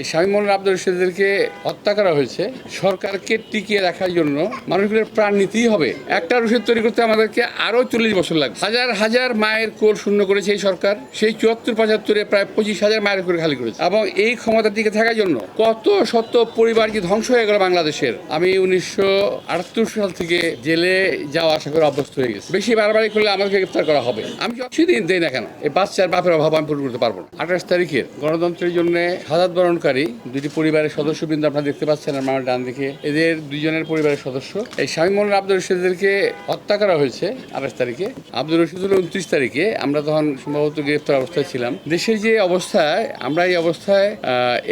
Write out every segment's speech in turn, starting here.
এই শামীমুল আব্দুল রশিদদেরকে হত্যা করা হয়েছে সরকারকে টিকিয়ে রাখার জন্য মানুষগুলোর প্রাণ নিতেই হবে। একটা রসিদ তৈরি করতে আমাদেরকে আরও চল্লিশ বছর লাগবে। হাজার হাজার মায়ের কোল শূন্য করেছে এই সরকার। সেই চুয়াত্তর, পঁচাত্তরে প্রায় পঁচিশ হাজার মায়ের করে খালি করেছে। এবং এই ক্ষমতা টিকে থাকার জন্য কত শত পরিবার যে ধ্বংস হয়ে গেল বাংলাদেশের। আমি উনিশশো আটাত্তর সাল থেকে জেলে যাওয়া আশা করে অভ্যস্ত হয়ে গেছে। বেশি বারবারই করলে আমাকে গ্রেফতার করা হবে। আমি যতই দিন দেই না কেন, এই বাচ্চার বাপের অভাব আমি পূরণ করতে পারব না। আঠাশ তারিখের গণতন্ত্রের জন্য সাজাত বরণকারী দুটি পরিবারের সদস্য সদস্যবৃন্দ আপনারা দেখতে পাচ্ছেন আমার ডান দিকে। এদের দুইজনের পরিবারের সদস্য। এই শামীমুল আব্দুল রশিদদেরকে হত্যা করা হয়েছে আঠাশ তারিখে। আব্দুল রশিদ হল উনত্রিশ তারিখে। আমরা তখন সম্ভবত গ্রেফতার অবস্থায় ছিলাম। দেশের যে অবস্থায়, আমরা এই অবস্থায়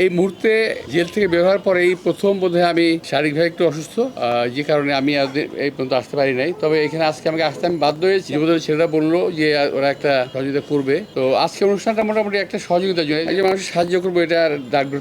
এই মুহূর্তে জেল থেকে বের হওয়ার পরে এই প্রথম বোধহয় আমি শারীরিকভাবে একটু অসুস্থ যে কারণে আমি এই পর্যন্ত আসতে পারি নাই। তবে এখানে আজকে আমাকে আসতে আমি বাধ্য হয়েছি। যুবদলের ছেলেরা বলল যে ওরা একটা সহযোগিতা করবে। তো আজকে অনুষ্ঠানটা মোটামুটি একটা সহযোগিতার জন্য। এই যে মানুষ সাহায্য করব, এটা আর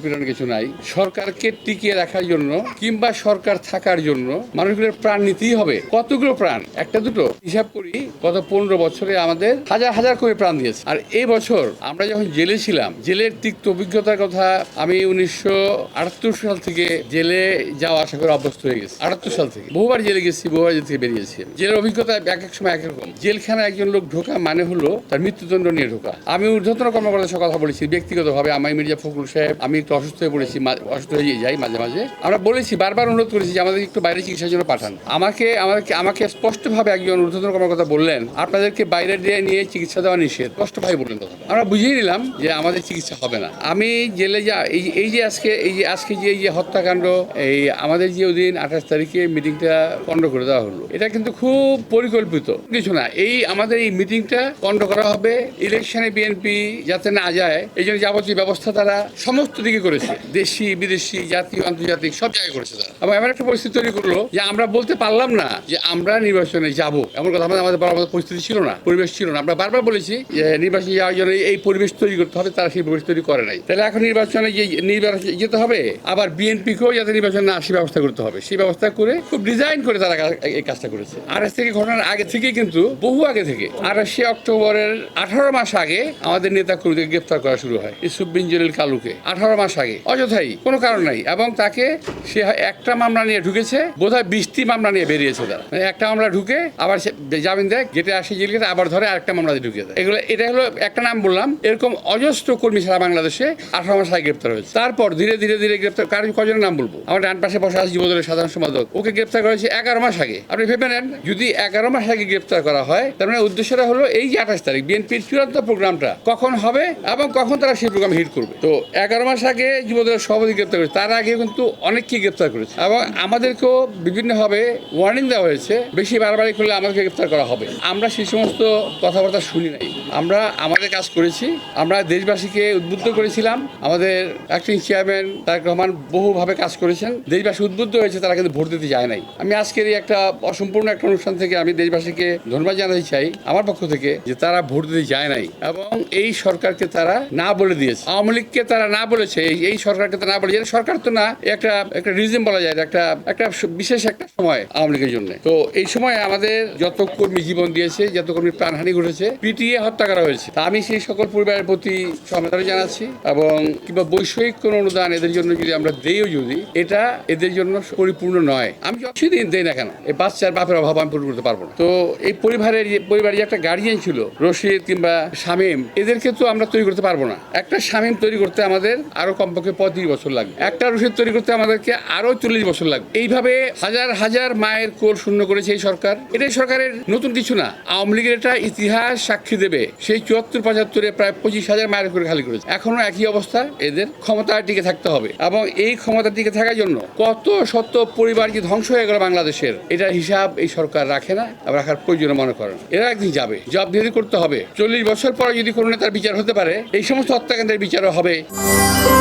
ডাক কিছু নাই। সরকারকে টিকিয়ে রাখার জন্য কিংবা সরকার থাকার জন্য মানুষগুলোর প্রাণ নিতেই হবে। কতগুলো প্রাণ? একটা দুটো। হিসাব করি, গত পনেরো বছরে আমাদের হাজার হাজার করে প্রাণ দিয়েছে। আর এই বছর আমরা যখন জেলে ছিলাম, জেলের তিক্ত অভিজ্ঞতার কথা আমি উনিশশো আটাত্তর সাল থেকে জেলে যাওয়া আশা করে অভ্যস্ত হয়ে গেছি। আটাত্তর সাল থেকে। বহুবার জেলে গেছি, বহুবার জেল থেকে বেরিয়েছি জেলের অভিজ্ঞতা এক এক সময় এক রকম। জেলখানায় একজন লোক ঢোকা মানে হলো তার মৃত্যুদণ্ড নিয়ে ঢোকা। আমি ঊর্ধ্বতন কর্মকর্তার সাথে কথা বলেছি, ব্যক্তিগতভাবে। আমি মির্জা ফখরুল সাহেব, আমি একটু অসুস্থ হয়ে পড়েছি অসুস্থ হয়ে যাই মাঝে মাঝে। আমরা বলেছি, বারবার অনুরোধ করেছি যে আমাদের একটু বাইরে চিকিৎসার জন্য পাঠান। আমাকে আমাকে আমাকে স্পষ্টভাবে একজন ঊর্ধ্বতন কর্মকর্তা বললেন, আপনাদেরকে বাইরে দিয়ে নিয়ে চিকিৎসা দেওয়া নিষেধ। স্পষ্টভাবে বললেন কথা আমরা বুঝিয়ে নিলাম যে আমাদের চিকিৎসা হবে না। আমি জেলে যা, এই এই যে আজকে, এই যে, আজকে যে, এই যে হত্যাকাণ্ড, এই আমাদের যে ওদিন আঠাশ তারিখে মিটিংটা পণ্ড করে দেওয়া হলো, এটা কিন্তু খুব পরিকল্পিত। কিছু না, এই আমাদের এই মিটিংটা পণ্ড করা হবে, ইলেকশনে বিএনপি যাতে না যায়, এই জন্য যাবতীয় ব্যবস্থা তারা সমস্ত দিকে করেছে। দেশি, বিদেশি জাতীয় আন্তর্জাতিক, সব জায়গায় করেছে তারা। এবং এমন একটা পরিস্থিতি তৈরি করল যে আমরা বলতে পারলাম না যে আমরা নির্বাচনে যাব। এমন কথা আমাদের আমাদের বলার পরিস্থিতি ছিল না, পরিবেশ ছিল না। আমরা বারবার বলেছি যে নির্বাচনে যাওয়ার জন্য এই পরিবেশ তৈরি করতে হবে, তারা সেই পরিবেশ তৈরি করে নাই। তাহলে এখন নির্বাচনে যে নির্বাচনে যেতে হবে, আবার বিএনপিকেও যাতে নির্বাচনে না আসে ব্যবস্থা করতে হবে। সেই ব্যবস্থা করে খুব ডিজাইন করে তারা এই কাজটা করেছে। আর এস থেকে ঘটনার আগে থেকে কিন্তু, বহু আগে থেকে আর সে অক্টোবরের আঠারো মাস আগে আমাদের নেতা কর্মীদের গ্রেপ্তার করা শুরু হয়। ইসুফ বিন জলিল কালুকে। আঠারো মাস আগে। অযথাই, কোনো কারণ নাই। এবং তাকে সে একটা মামলা নিয়ে ঢুকেছে, বোধহয় বিশটি মামলা নিয়ে বেরিয়েছে তারা। মানে একটা মামলা ঢুকে, আবার জামিন দেয়, গেটে আসে জেল গেটে আবার ধরে আরেকটা মামলা ঢুকিয়ে দেয়। এগুলো এটা হলো একটা নাম বললাম, এরকম অজস্র কর্মী সারা বাংলাদেশে আঠারো মাস আগে গ্রেপ্তার হয়েছে। তারপর ধীরে ধীরে ধীরে গ্রেপ্তার কারণ কজনের নাম বলব? আমার ডান পাশে বসে আছে যুবদলের সাধারণ সম্পাদক। ওকে গ্রেপ্তার করা হয়েছে এগারো মাস আগে। আপনি ভেবে নেন, যদি এগারো মাস আগে গ্রেপ্তার করা হয়, তার মানে উদ্দেশ্যটা হলো এই যে আঠাশ তারিখ, বিএনপির চূড়ান্ত প্রোগ্রামটা কখন হবে এবং কখন তারা সেই প্রোগ্রাম হিট করবে? তো এগারো মাস আগে যুবদলের সভাপতি গ্রেপ্তার করেছে, তার আগে কিন্তু অনেককে গ্রেপ্তার করেছে। এবং আমাদেরকেও বিভিন্নভাবে ওয়ার্নিং দেওয়া হয়েছে, বেশি বারবারই করলে আমাদেরকে গ্রেপ্তার করা হবে। আমরা সেই সমস্ত কথাবার্তা শুনি নাই। আমরা আমাদের কাজ করেছি, আমরা দেশবাসীকে উদ্বুদ্ধ করেছিলাম। আমাদের অ্যাক্টিং চেয়ারম্যান তারেক রহমান বহুভাবে কাজ করেছেন। দেশবাসী উদ্বুদ্ধ হয়েছে, তারা কিন্তু ভোট দিতে যায় নাই। আমি আজকের এই একটা অসম্পূর্ণ একটা অনুষ্ঠান থেকে আমি দেশবাসীকে ধন্যবাদ জানাতে চাই, আমার পক্ষ থেকে, যে তারা ভোট দিতে যায় নাই। এবং এই সরকারকে তারা না বলে দিয়েছে। আওয়ামী লীগকে তারা না বলেছে এই- এই সরকারকে তো না বলে এটা সরকার তো না, একটা একটা রিজন বলা যায়, একটা একটা বিশেষ একটা সময় আওয়ামী লীগের জন্য। তো এই সময় আমাদের যত কর্মী জীবন দিয়েছে, যত কর্মী প্রাণহানি ঘটেছে পিটিএ হত্যা করা হয়েছে। তা আমি সেই সকল পরিবারের প্রতি সমবেদনা জানাচ্ছি এবং কিংবা বৈষয়িক কোনো অনুদান এদের জন্য যদি আমরা দেইও যদি, এটা এদের জন্য পরিপূর্ণ নয়। আমি যতই দিন দেই না কেন, এই বাচ্চার বাপের অভাব আমি পূরণ করতে পারব না। তো এই পরিবারের যে, পরিবারের একটা গার্জিয়ান ছিল, রশিদ কিংবা শামীম, এদেরকে তো আমরা তৈরি করতে পারব না। একটা শামীম তৈরি করতে আমাদের আরও কমপক্ষে পঁয়ত্রিশ বছর লাগবে। একটা রশিদ তৈরি করতে আমাদেরকে আরও চল্লিশ বছর লাগবে। এইভাবে হাজার হাজার মায়ের কোল শূন্য করেছে এই সরকার। এটাই সরকারের নতুন কিছু না। আওয়ামী লীগের এটা ইতিহাস সাক্ষী দেবে। সেই চুয়াত্তর, পঁচাত্তরে প্রায় পঁচিশ হাজার মায়ের করে খালি করেছে। এখনও একই অবস্থা। এদের ক্ষমতা টিকে থাকতে হবে। এবং এই ক্ষমতা টিকে থাকার জন্য কত শত পরিবার যে ধ্বংস হয়ে গেল বাংলাদেশের এটার হিসাব এই সরকার রাখে না রাখার প্রয়োজন মনে করেন এরা একদিন যাবে। জবাবদিহি করতে হবে। চল্লিশ বছর পরে যদি কোনো নেতার বিচার হতে পারে, এই সমস্ত হত্যাকাণ্ডের বিচারও হবে।